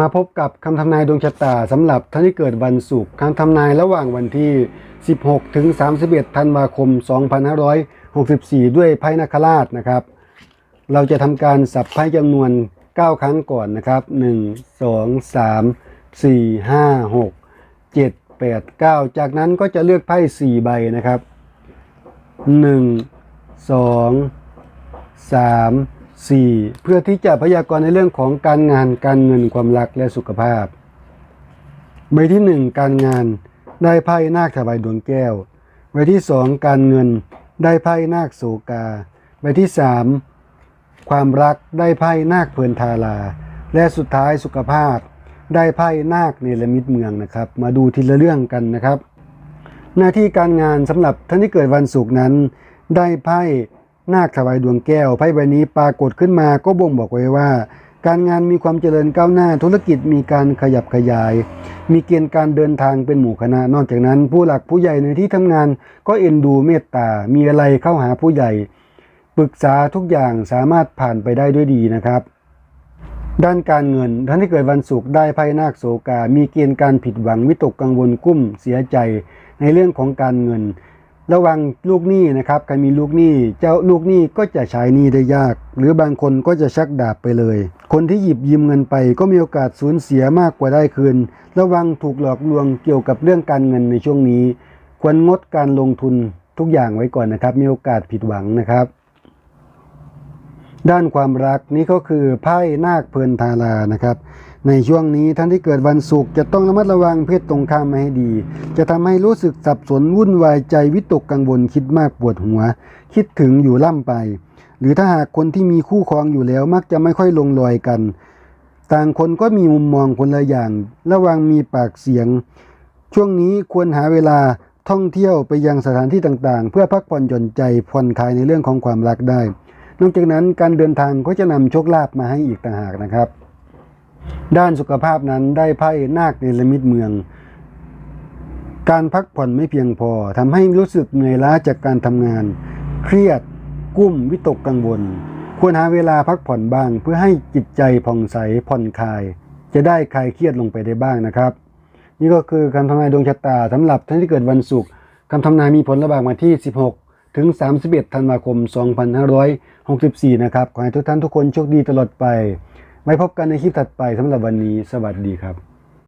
มาพบกับคำทำนายดวงชะตาสำหรับท่านที่เกิดวันศุกร์คำทำนายระหว่างวันที่ 16 ถึง 31 ธันวาคม 2564 ด้วยไพ่นาคราชนะครับ เราจะทำการสับไพ่จำนวน 9 ครั้งก่อนนะครับ 1 2 3 4 5 6 7 8 9 จากนั้นก็จะเลือกไพ่ 4 ใบนะครับ 1 2 3 4 เพื่อที่จะพยากรณ์ในเรื่องของการงานการเงินความรักและสุขภาพ ใบที่ 1 การงานได้ไพ่นาคถวายดวงแก้ว ใบที่ 2 การเงินได้ไพ่นาคโศกา ใบที่ 3 ความรักได้ไพ่นาคเพลินทารา และสุดท้ายสุขภาพ ได้ไพ่นาคเนรมิตเมืองนะครับ มาดูทีละเรื่องกันนะครับ หน้าที่การงานสำหรับท่านที่เกิดวันศุกร์นั้น ได้ไพ่ นาคถวายดวงแก้วไพ่ใบนี้ปรากฏขึ้นมาก็บ่งบอกไว้ว่า การงานมีความเจริญก้าวหน้าธุรกิจมีการขยับขยาย มีเกณฑ์การเดินทางเป็นหมู่คณะ นอกจากนั้น ผู้หลักผู้ใหญ่ในที่ทำงานก็เอ็นดูเมตตา มีอะไรเข้าหาผู้ใหญ่ปรึกษาทุกอย่างสามารถผ่านไปได้ด้วยดีนะครับด้านการเงินท่านที่เกิดวันศุกร์ได้ไพ่นาคโศกา มีเกณฑ์การผิดหวังวิตกกังวลกุ้มเสียใจในเรื่องของการเงิน ระวังลูกหนี้นะครับการมีลูกหนี้เจ้าลูกหนี้ก็จะใช้หนี้ได้ยาก หรือบางคนก็จะชักดาบไปเลย คนที่หยิบยืมเงินไปก็มีโอกาสสูญเสียมากกว่าได้คืน ระวังถูกหลอกลวงเกี่ยวกับเรื่องการเงินในช่วงนี้ ควรงดการลงทุนทุกอย่างไว้ก่อนนะครับ มีโอกาสผิดหวังนะครับ ด้านความรักนี้ก็คือไพ่นาคเพลินทารานะครับ ในช่วงนี้ท่านที่เกิดวันศุกร์จะต้องระมัดระวังเพศตรงข้ามไม่ให้ดี จะทำให้รู้สึกสับสนวุ่นวายใจวิตกกังวลคิดมากปวดหัว คิดถึงอยู่ล่ำไป หรือถ้าหากคนที่มีคู่ครองอยู่แล้วมักจะไม่ค่อยลงรอยกัน ต่างคนก็มีมุมมองคนละอย่าง ระวังมีปากเสียง ช่วงนี้ควรหาเวลาท่องเที่ยวไปยังสถานที่ต่างๆ เพื่อพักผ่อนหย่อนใจผ่อนคลายในเรื่องของความรักได้ นอกจากนั้นการเดินทางก็จะนำโชคลาภมาให้อีกต่างหากนะครับ ด้านสุขภาพนั้นได้ไพ่นาคเนรมิตเมือง การพักผ่อนไม่เพียงพอทำให้รู้สึกเหนื่อยล้าจากการทำงาน เครียดกุ้มวิตกกังวล ควรหาเวลาพักผ่อนบ้าง เพื่อให้จิตใจผ่องใสผ่อนคลาย จะได้คลายเครียดลงไปได้บ้างนะครับ นี่ก็คือการทำนายดวงชะตาสำหรับท่านที่เกิดวันศุกร์คำทำนายมีผลระหว่างวันที่ 16 ถึง 31 ธันวาคม 2564 นะครับ ขอให้ทุกท่านทุกคนโชคดีตลอดไปไว้พบกันในคลิปถัดไปสำหรับวันนี้ สวัสดีครับ